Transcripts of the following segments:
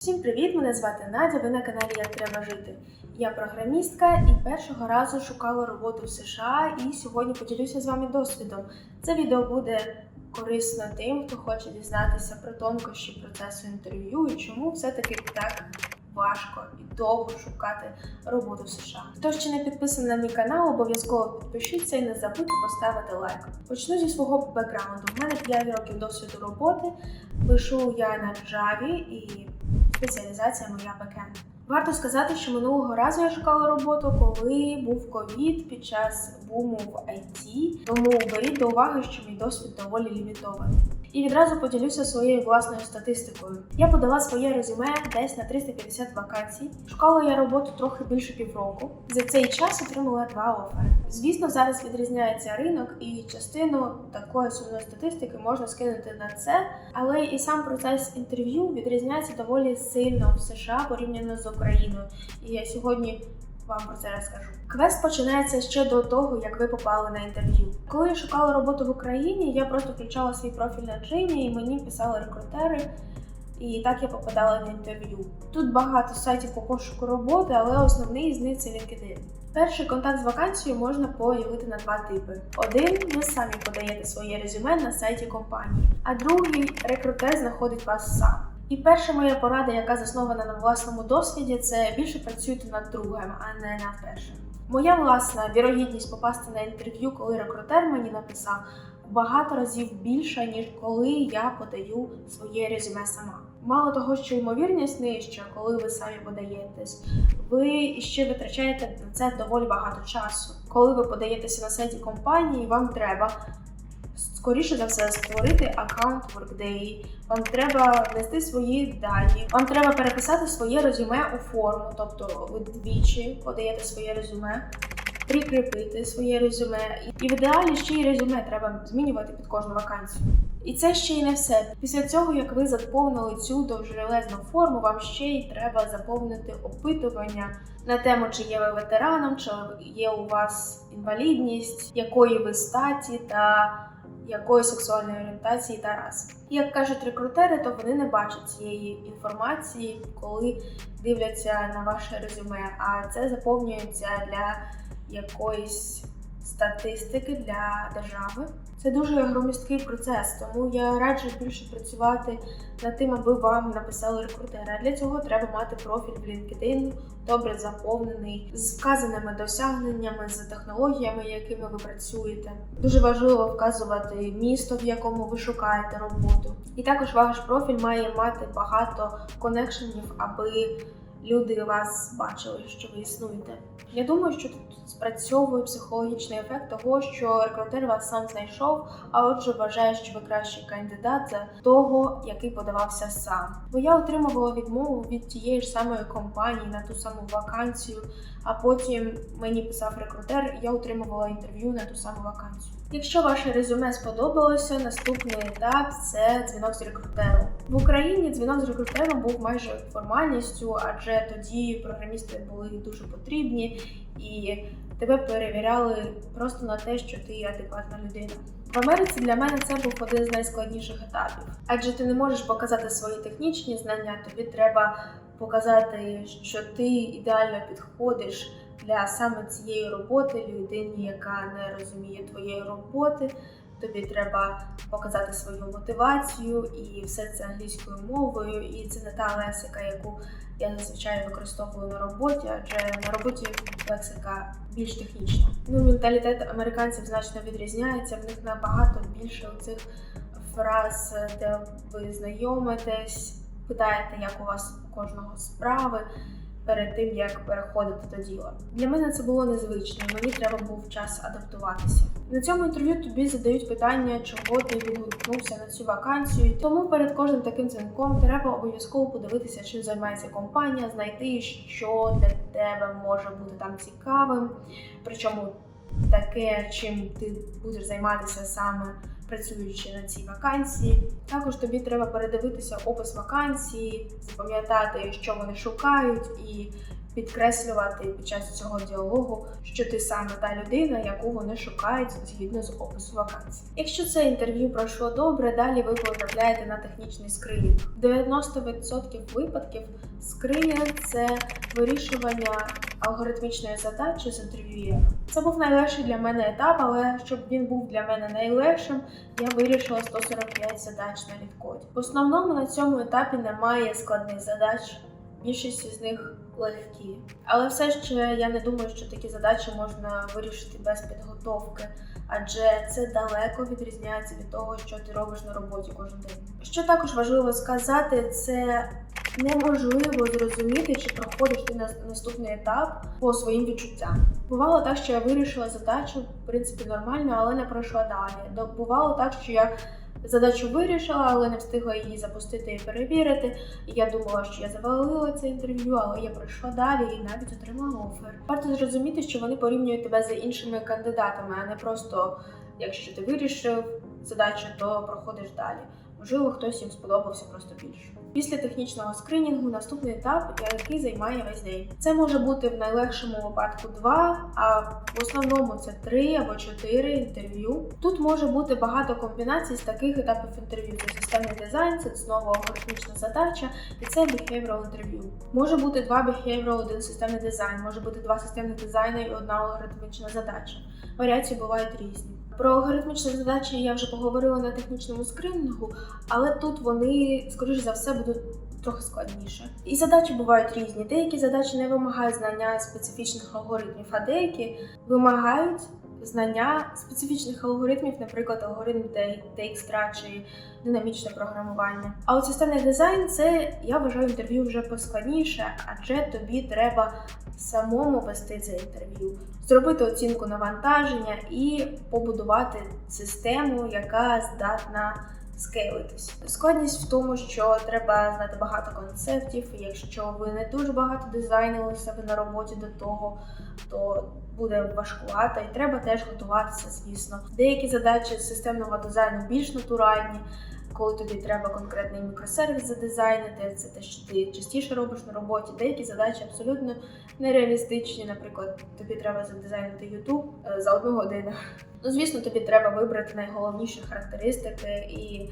Всім привіт! Мене звати Надя. Ви на каналі Як Треба жити. Я програмістка і першого разу шукала роботу в США і сьогодні поділюся з вами досвідом. Це відео буде корисно тим, хто хоче дізнатися про тонкощі процесу інтерв'ю і чому все-таки так важко і довго шукати роботу в США. Хто ще не підписаний на мій канал, обов'язково підпишіться і не забудьте поставити лайк. Почну зі свого бекграунду. У мене 5 років досвіду роботи. Пишу я на Java і спеціалізація моя бекенд. Варто сказати, що минулого разу я шукала роботу, коли був ковід під час буму в IT, тому беріть до уваги, що мій досвід доволі лімітований. І відразу поділюся своєю власною статистикою. Я подала своє резюме десь на 350 вакансій. Шукала я роботу трохи більше півроку. За цей час отримала два офери. Звісно, зараз відрізняється ринок, і частину такої сумної статистики можна скинути на це, але і сам процес інтерв'ю відрізняється доволі сильно в США порівняно з Україною. І я сьогодні вам про це розкажу. Квест починається ще до того, як ви попали на інтерв'ю. Коли я шукала роботу в Україні, я просто включала свій профіль на Джині і мені писали рекрутери. І так я попадала на інтерв'ю. Тут багато сайтів по пошуку роботи, але основний з них це LinkedIn. Перший контакт з вакансією можна поділити на два типи: один ви самі подаєте своє резюме на сайті компанії, а другий рекрутер знаходить вас сам. І перша моя порада, яка заснована на власному досвіді, це більше працюйте над другим, а не над першим. Моя власна вірогідність попасти на інтерв'ю, коли рекрутер мені написав, багато разів більша, ніж коли я подаю своє резюме сама. Мало того, що ймовірність нижча, коли ви самі подаєтесь, ви ще витрачаєте на це доволі багато часу. Коли ви подаєтеся на сайті компанії, вам треба скоріше за все створити аккаунт Workday, вам треба внести свої дані, вам треба переписати своє резюме у форму, тобто ви двічі подаєте своє резюме. Прикріпити своє резюме, і в ідеалі ще й резюме треба змінювати під кожну вакансію. І це ще й не все. Після цього, як ви заповнили цю довжелезну форму, вам ще й треба заповнити опитування на тему, чи є ви ветераном, чи є у вас інвалідність, якої ви статі та якої сексуальної орієнтації та раси. І як кажуть рекрутери, то вони не бачать цієї інформації, коли дивляться на ваше резюме, а це заповнюється для якоїсь статистики для держави. Це дуже громісткий процес, тому я раджу більше працювати над тим, аби вам написали рекрутери. А для цього треба мати профіль в LinkedIn, добре заповнений, з вказаними досягненнями, з технологіями, якими ви працюєте. Дуже важливо вказувати місто, в якому ви шукаєте роботу. І також ваш профіль має мати багато конекшенів, аби люди вас бачили, що ви існуєте. Я думаю, що тут спрацьовує психологічний ефект того, що рекрутер вас сам знайшов, а отже вважає, що ви кращий кандидат за того, який подавався сам. Бо я отримувала відмову від тієї ж самої компанії на ту саму вакансію, а потім мені писав рекрутер, і я отримувала інтерв'ю на ту саму вакансію. Якщо ваше резюме сподобалося, наступний етап це дзвінок з рекрутером. В Україні дзвінок з рекрутером був майже формальністю, адже тоді програмісти були дуже потрібні і тебе перевіряли просто на те, що ти адекватна людина. В Америці для мене це був один з найскладніших етапів, адже ти не можеш показати свої технічні знання, тобі треба показати, що ти ідеально підходиш для саме цієї роботи людині, яка не розуміє твоєї роботи. Тобі треба показати свою мотивацію, і все це англійською мовою, і це не та лексика, яку я зазвичай використовую на роботі, адже на роботі лексика більш технічна. Ну, менталітет американців значно відрізняється. В них набагато більше цих фраз, де ви знайомитесь, питаєте, як у вас у кожного справи. Перед тим як переходити до діла для мене це було незвично. Мені треба був час адаптуватися. На цьому інтерв'ю тобі задають питання, чого ти відгукнувся на цю вакансію. Тому перед кожним таким дзвінком треба обов'язково подивитися, чим займається компанія, знайти, що для тебе може бути там цікавим. Причому таке, чим ти будеш займатися саме працюючи на цій вакансії. Також тобі треба передивитися опис вакансії, запам'ятати, що вони шукають, і підкреслювати під час цього діалогу, що ти саме та людина, яку вони шукають згідно з опису вакансії. Якщо це інтерв'ю пройшло добре, далі ви потрапляєте на технічний скринінг. В 90% випадків скринінг – це вирішування алгоритмічної задачі з інтерв'юєром. Це був найлегший для мене етап, але щоб він був для мене найлегшим, я вирішила 145 задач на літкоді. В основному на цьому етапі немає складних задач. Більшість з них легкі. Але все ще я не думаю, що такі задачі можна вирішити без підготовки, адже це далеко відрізняється від того, що ти робиш на роботі кожен день. Що також важливо сказати, це неможливо зрозуміти, чи проходиш ти на наступний етап по своїм відчуттям. Бувало так, що я вирішила задачу, в принципі, нормально, але не пройшла далі. Бувало так, що я задачу вирішила, але не встигла її запустити і перевірити. Я думала, що я завалила це інтерв'ю, але я пройшла далі і навіть отримала офер. Варто зрозуміти, що вони порівнюють тебе з іншими кандидатами, а не просто якщо ти вирішив задачу, то проходиш далі. Можливо, хтось їм сподобався просто більше. Після технічного скринінгу наступний етап, який займає весь день. Це може бути в найлегшому випадку два, а в основному це три або чотири інтерв'ю. Тут може бути багато комбінацій з таких етапів інтерв'ю. Це системний дизайн, це знову алгоритмічна задача, і це behavioral інтерв'ю. Може бути два behavioral, один системний дизайн, може бути два системних дизайни і одна алгоритмічна задача. Варіації бувають різні. Про алгоритмічні задачі я вже поговорила на технічному скринінгу, але тут вони, скоріш за все, будуть трохи складніше. І задачі бувають різні. Деякі задачі не вимагають знання специфічних алгоритмів, а деякі вимагають знання специфічних алгоритмів, наприклад, алгоритм Dijkstra чи динамічне програмування. А от системний дизайн це я вважаю інтерв'ю вже поскладніше, адже тобі треба самому вести це інтерв'ю, зробити оцінку навантаження і побудувати систему, яка здатна скейлитись. Складність в тому, що треба знати багато концептів. Якщо ви не дуже багато дизайнили себе на роботі до того, то буде важкувато, і треба теж готуватися, звісно. Деякі задачі системного дизайну більш натуральні. Коли тобі треба конкретний мікросервіс задизайнити, це те, що ти частіше робиш на роботі. Деякі задачі абсолютно нереалістичні. Наприклад, тобі треба задизайнити YouTube е, за одну годину. Ну, звісно, тобі треба вибрати найголовніші характеристики і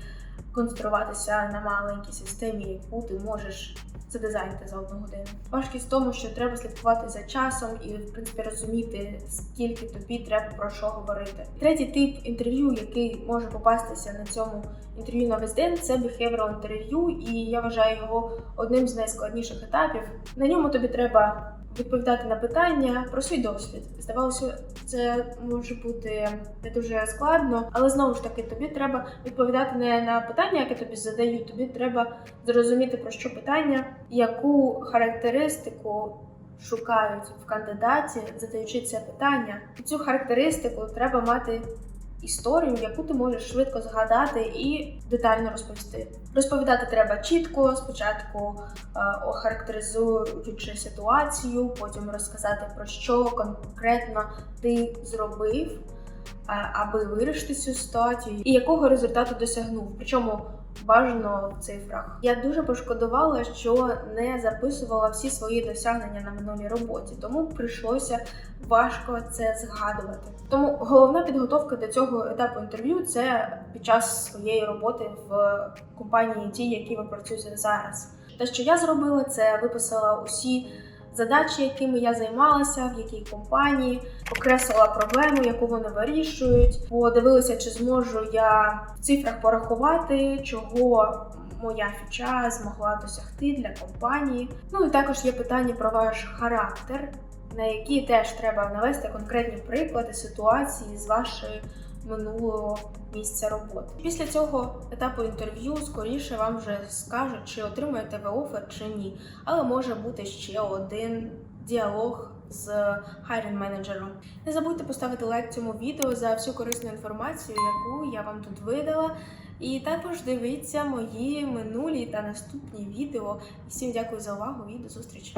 концентруватися на маленькій системі, яку ти можеш задизайнити за одну годину. Важкість в тому, що треба слідкувати за часом і, в принципі, розуміти, скільки тобі треба про що говорити. Третій тип інтерв'ю, який може попастися на цьому інтерв'ю на весь день, це behavioral інтерв'ю, і я вважаю його одним з найскладніших етапів. На ньому тобі треба відповідати на питання про свій досвід. Здавалося, це може бути не дуже складно, але знову ж таки тобі треба відповідати не на питання, яке тобі задають. Тобі треба зрозуміти про що питання, яку характеристику. Шукають в кандидаті, задаючи це питання. І цю характеристику треба мати історію, яку ти можеш швидко згадати і детально розповісти. Розповідати треба чітко, спочатку е, охарактеризуючи ситуацію, потім розказати про що конкретно ти зробив, е, аби вирішити цю ситуацію, і якого результату досягнув. Причому бажано в цифрах. Я дуже пошкодувала, що не записувала всі свої досягнення на минулій роботі, тому прийшлося важко це згадувати. Тому головна підготовка до цього етапу інтерв'ю це під час своєї роботи в компанії, ті, які ви працюєте зараз. Те, що я зробила, це виписала усі задачі, якими я займалася, в якій компанії, окреслила проблему, яку вони вирішують. Подивилася, чи зможу я в цифрах порахувати, чого моя фіча змогла досягти для компанії. Ну і також є питання про ваш характер, на які теж треба навести конкретні приклади ситуації з вашої минулого місця роботи. Після цього етапу інтерв'ю скоріше вам вже скажуть, чи отримаєте ви офер чи ні. Але може бути ще один діалог з хайрінг менеджером. Не забудьте поставити лайк цьому відео за всю корисну інформацію, яку я вам тут видала. І також дивіться мої минулі та наступні відео. Всім дякую за увагу і до зустрічі!